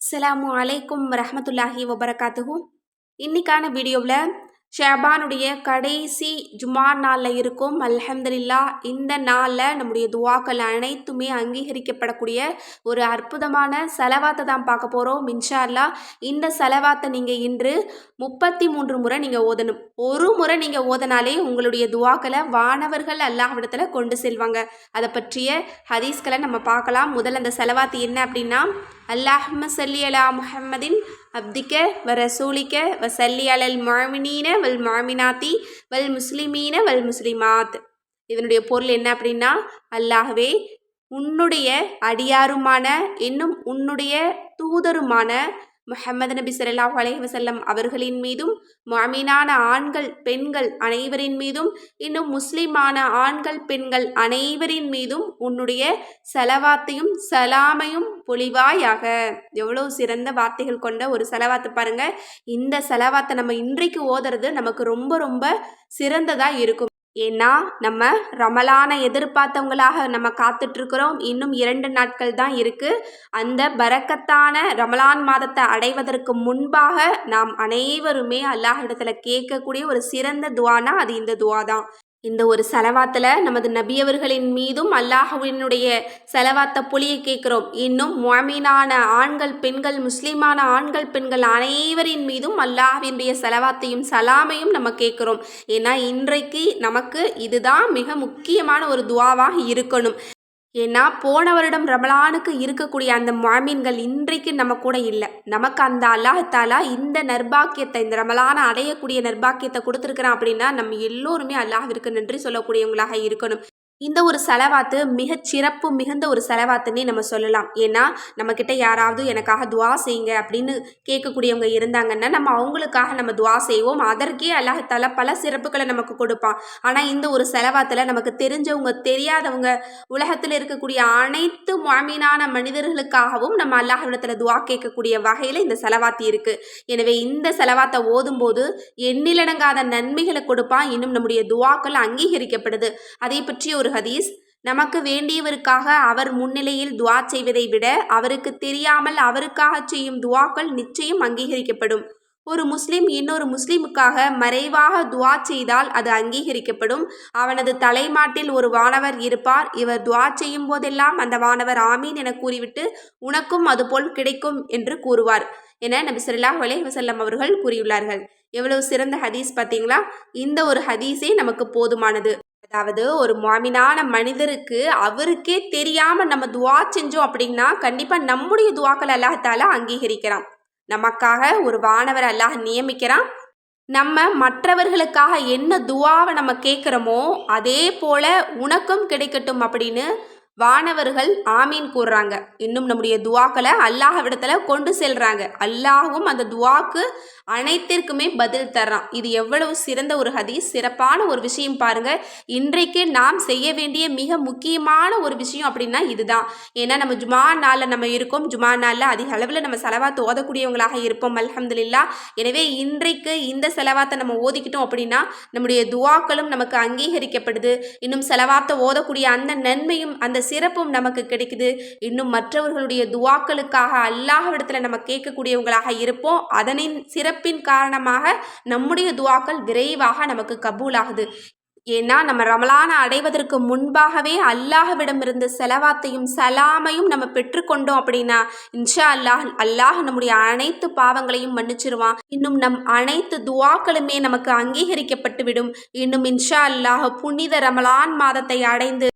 அஸ்ஸலாமு அலைக்கும் ரஹமத்துல்லாஹி வபரகாத்துஹு. இன்னைக்கான வீடியோவில் ஷேபானுடைய கடைசி ஜுமா நாளில் இருக்கும் அல்ஹம்துலில்லா இந்த நாளில் நம்முடைய துவாக்கள் அனைத்துமே அங்கீகரிக்கப்படக்கூடிய ஒரு அற்புதமான செலவாத்தை தான் பார்க்க போகிறோம் இன்ஷா இந்த செலவாத்தை நீங்கள் இன்று முப்பத்தி மூன்று முறை நீங்கள் ஓதணும். ஒரு முறை நீங்கள் ஓதனாலே உங்களுடைய துவாக்களை வானவர்கள் அல்லாஹ்விடத்தில் கொண்டு செல்வாங்க. அதை பற்றிய ஹதீஸ்களை நம்ம பார்க்கலாம். முதல்ல அந்த செலவாத்து என்ன அப்படின்னா அல்லாஹ்ம சல்லி அலா முஹம்மதின் அப்திக்க வ ரசூலிக்க வ சல்லி அலல் மாமினீன வல் மாமினாத்தி வல் முஸ்லிமீன வல் முஸ்லிமாத். இதனுடைய பொருள் என்ன அப்படின்னா அல்லாஹ்வே உன்னுடைய அடியாருமான இன்னும் உன்னுடைய தூதருமான முஹம்மது நபி சொல்லாஹ் அலைஹி அவர்களின் மீதும் மாமீனான ஆண்கள் பெண்கள் அனைவரின் மீதும் இன்னும் முஸ்லிமான ஆண்கள் பெண்கள் அனைவரின் மீதும் உன்னுடைய செலவாத்தையும் சலாமையும் பொழிவாயாக. எவ்வளோ சிறந்த வார்த்தைகள் கொண்ட ஒரு செலவாத்து பாருங்க. இந்த செலவாத்தை நம்ம இன்றைக்கு ஓதுறது நமக்கு ரொம்ப ரொம்ப சிறந்ததாக இருக்கும். ஏன்னா நம்ம ரமலானை எதிர்பார்த்தவங்களாக நம்ம காத்துட்ருக்குறோம். இன்னும் இரண்டு நாட்கள் தான் இருக்குது அந்த பரக்கத்தான ரமலான் மாதத்தை அடைவதற்கு முன்பாக நாம் அனைவருமே அல்லாஹ் இடத்துல கேட்கக்கூடிய ஒரு சிறந்த துவானா அது இந்த துவா தான் இந்த ஒரு செலவாத்தில் நமது நபியவர்களின் மீதும் அல்லாஹுவினுடைய செலவாத்த புலியை கேட்குறோம். இன்னும் மொமீனான ஆண்கள் பெண்கள் முஸ்லீமான ஆண்கள் பெண்கள் அனைவரின் மீதும் அல்லாஹ்வினுடைய செலவாத்தையும் சலாமையும் நம்ம கேட்குறோம். ஏன்னா இன்றைக்கு நமக்கு இதுதான் மிக முக்கியமான ஒரு துவாவாக இருக்கணும். ஏன்னா போன வருடம் ரமலானுக்கு இருக்கக்கூடிய அந்த மாமீன்கள் இன்றைக்கு நம்ம கூட இல்லை. நமக்கு அந்த அல்லாஹாலா இந்த நர்பாக்கியத்தை இந்த ரமலான அடையக்கூடிய நர்பாக்கியத்தை கொடுத்துருக்குறான் அப்படின்னா நம்ம எல்லோருமே அல்லாஹிற்கு நன்றி சொல்லக்கூடியவங்களாக இருக்கணும். இந்த ஒரு செலவாத்து மிக சிறப்பு மிகுந்த ஒரு செலவாத்துன்னே நம்ம சொல்லலாம். ஏன்னா நம்மக்கிட்ட யாராவது எனக்காக துவா செய்யுங்க அப்படின்னு கேட்கக்கூடியவங்க இருந்தாங்கன்னா நம்ம அவங்களுக்காக நம்ம துவா செய்வோம். அதற்கே அல்லாஹால பல சிறப்புகளை நமக்கு கொடுப்பான். ஆனால் இந்த ஒரு செலவாத்தில் நமக்கு தெரிஞ்சவங்க தெரியாதவங்க உலகத்தில் இருக்கக்கூடிய அனைத்து மாமீனான மனிதர்களுக்காகவும் நம்ம அல்லாஹ்விடத்தில் துவா கேட்கக்கூடிய வகையில் இந்த செலவாத்தி இருக்குது எனவே இந்த செலவாத்தை ஓதும்போது எண்ணிலடங்காத நன்மைகளை கொடுப்பான். இன்னும் நம்முடைய துவாக்கள் அங்கீகரிக்கப்படுது. அதை பற்றி ஒரு ஹதீஸ் நமக்கு வேண்டியவருக்காக அவர் முன்னிலையில் துவா செய்வதை விட அவருக்கு தெரியாமல் அவருக்காக செய்யும் துவாக்கள் நிச்சயம் அங்கீகரிக்கப்படும். ஒரு முஸ்லிம் இன்னொரு முஸ்லிமுக்காக மறைவாக துவா செய்தால் அது அங்கீகரிக்கப்படும். அவனது தலைமாட்டில் ஒரு வானவர் இருப்பார். இவர் துவா செய்யும் போதெல்லாம் அந்த வானவர் ஆமீன் என கூறிவிட்டு உனக்கும் அதுபோல் கிடைக்கும் என்று கூறுவார் என நபி சொல்லா அலைஹி வஸல்லம் அவர்கள் கூறியுள்ளார்கள். எவ்வளவு சிறந்த ஹதீஸ் பார்த்தீங்களா? இந்த ஒரு ஹதீஸே நமக்கு போதுமானது. அதாவது ஒரு மாமினான மனிதருக்கு அவருக்கே தெரியாம நம்ம துவா செஞ்சோம் அப்படின்னா கண்டிப்பா நம்முடைய துவாக்கள் அல்லாஹால அங்கீகரிக்கிறான். நமக்காக ஒரு வானவர் அல்லாஹ் நியமிக்கிறான். நம்ம மற்றவர்களுக்காக என்ன துவாவை நம்ம கேட்குறோமோ அதே போல உனக்கும் கிடைக்கட்டும் அப்படின்னு வானவர்கள் ஆமீன் கூறுறாங்க. இன்னும் நம்முடைய துவாக்களை அல்லாஹ்விடத்தில் கொண்டு செல்றாங்க. அல்லாஹும் அந்த துவாக்கு அனைத்திற்குமே பதில் தர்றான். இது எவ்வளவு சிறந்த ஒரு ஹதீஸ் சிறப்பான ஒரு விஷயம் பாருங்க. இன்றைக்கு நாம் செய்ய வேண்டிய மிக முக்கியமான ஒரு விஷயம் அப்படின்னா இதுதான். ஏன்னா நம்ம ஜுமா நாளில் நம்ம இருக்கோம். ஜுமா நாளில் அதிக அளவில் நம்ம செலவாத்து ஓதக்கூடியவங்களாக இருப்போம். அல்ஹம்துலில்லா. எனவே இன்றைக்கு இந்த செலவாத்தை நம்ம ஓதிக்கிட்டோம் அப்படின்னா நம்முடைய துவாக்களும் நமக்கு அங்கீகரிக்கப்படுது. இன்னும் செலவாத்தை ஓதக்கூடிய அந்த நன்மையும் அந்த சிறப்பும் நமக்கு கிடைக்குது. இன்னும் மற்றவர்களுடைய துவாக்களுக்காக அல்லாஹவிடத்தில் நம்ம கேட்கக்கூடியவங்களாக இருப்போம். அதனின் சிறப்பின் காரணமாக நம்முடைய துவாக்கள் விரைவாக நமக்கு கபூலாகுது. ஏன்னா நம்ம ரமலானை அடைவதற்கு முன்பாகவே அல்லாஹ்விடமிருந்து செலவாத்தையும் சலாமையும் நம்ம பெற்றுக்கொண்டோம் அப்படின்னா இன்ஷா அல்லாஹ் அல்லாஹ் நம்முடைய அனைத்து பாவங்களையும் மன்னிச்சிருவான். இன்னும் நம் அனைத்து துவாக்களுமே நமக்கு அங்கீகரிக்கப்பட்டு விடும் இன்னும் இன்ஷா அல்லாஹ் புனித ரமலான் மாதத்தை அடைந்து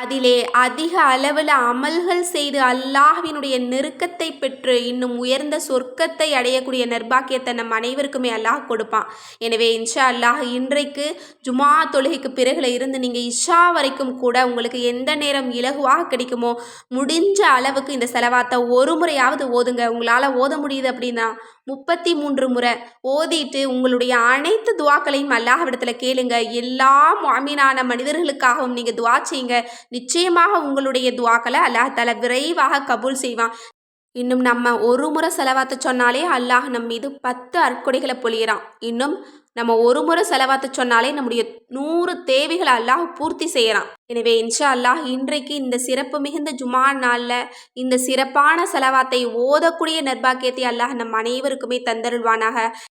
அதிலே அதிக அளவில் அமல்கள் செய்து அல்லாஹ்வினுடைய நெருக்கத்தை பெற்று இன்னும் உயர்ந்த சொர்க்கத்தை அடையக்கூடிய நிர்பாக்கியத்தை நம் அனைவருக்குமே அல்லாஹ் கொடுப்பான். எனவே இன்ஷா அல்லாஹ் இன்றைக்கு ஜுமா தொழுகைக்கு பிறகுல இருந்து நீங்கள் இஷா வரைக்கும் கூட உங்களுக்கு எந்த நேரம் இலகுவாக கிடைக்குமோ முடிஞ்ச அளவுக்கு இந்த செலவாத்தை ஒரு முறையாவது ஓதுங்க. உங்களால் ஓத முடியுது அப்படின்னா முப்பத்தி மூன்று முறை ஓதிட்டு உங்களுடைய அனைத்து துவாக்களையும் அல்லாஹ் விடத்தில் கேளுங்க. எல்லா மாமீனான மனிதர்களுக்காகவும் நீங்கள் துவா செய்யுங்க. நிச்சயமாக உங்களுடைய துவாக்களை அல்லாஹ் தஆலா விரைவாக கபூல் செய்வான். இன்னும் நம்ம ஒரு முறை செலவாத்து சொன்னாலே அல்லாஹ் நம் மீது பத்து அற்கொடைகளை பொழியிறான். இன்னும் நம்ம ஒரு முறை செலவாத்து சொன்னாலே நம்முடைய நூறு தேவைகளை அல்லாஹ் பூர்த்தி செய்கிறான் எனவே இன்ஷா அல்லாஹ் இன்றைக்கு இந்த சிறப்பு மிகுந்த ஜுமா நாளில் இந்த சிறப்பான செலவாத்தை ஓதக்கூடிய நர்பாக்கியத்தை அல்லாஹ் நம் அனைவருக்குமே தந்தருள்வானாக.